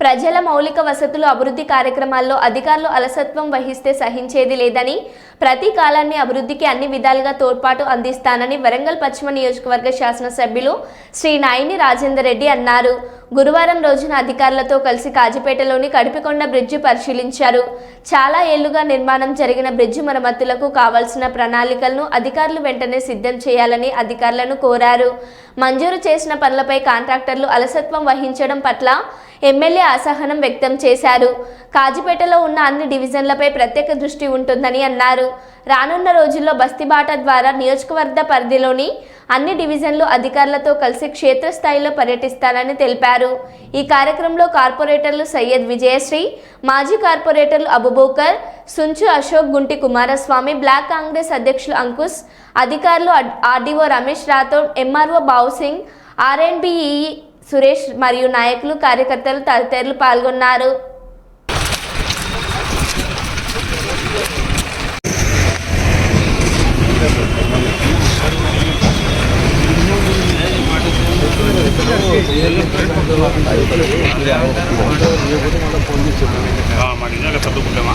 ప్రజల మౌలిక వసతులు అభివృద్ధి కార్యక్రమాల్లో అధికారులు అలసత్వం వహిస్తే సహించేది లేదని ప్రతి కాలాన్ని అభివృద్ధికి అన్ని విధాలుగా తోడ్పాటు అందిస్తానని వరంగల్ పశ్చిమ నియోజకవర్గ శాసనసభ్యులు శ్రీ నాయిని రాజేందర్ రెడ్డి అన్నారు. గురువారం రోజున అధికారులతో కలిసి కాజిపేటలోని కడిపికొండ బ్రిడ్జి పరిశీలించారు. చాలా ఏళ్ళుగా నిర్మాణం జరిగిన బ్రిడ్జి మరమ్మతులకు కావాల్సిన ప్రణాళికలను అధికారులు వెంటనే సిద్ధం చేయాలని అధికారులను కోరారు. మంజూరు చేసిన పనులపై కాంట్రాక్టర్లు అలసత్వం వహించడం పట్ల ఎమ్మెల్యే అసహనం వ్యక్తం చేశారు. కాజిపేటలో ఉన్న అన్ని డివిజన్లపై ప్రత్యేక దృష్టి ఉంటుందని అన్నారు. రానున్న రోజుల్లో బస్తీబాట ద్వారా నియోజకవర్గ పరిధిలోని అన్ని డివిజన్లు అధికారులతో కలిసి క్షేత్రస్థాయిలో పర్యటిస్తానని తెలిపారు. ఈ కార్యక్రమంలో కార్పొరేటర్లు సయ్యద్ విజయశ్రీ మాజీ కార్పొరేటర్లు అబుబోకర్ సుంచు అశోక్ గుంటి కుమారస్వామి బ్లాక్ కాంగ్రెస్ అధ్యక్షులు అంకుష్ అధికారులు RDO Ramesh Rathod MRO Bavusingh RNBE Suresh మరియు నాయకులు కార్యకర్తలు తదితరులు పాల్గొన్నారు. మా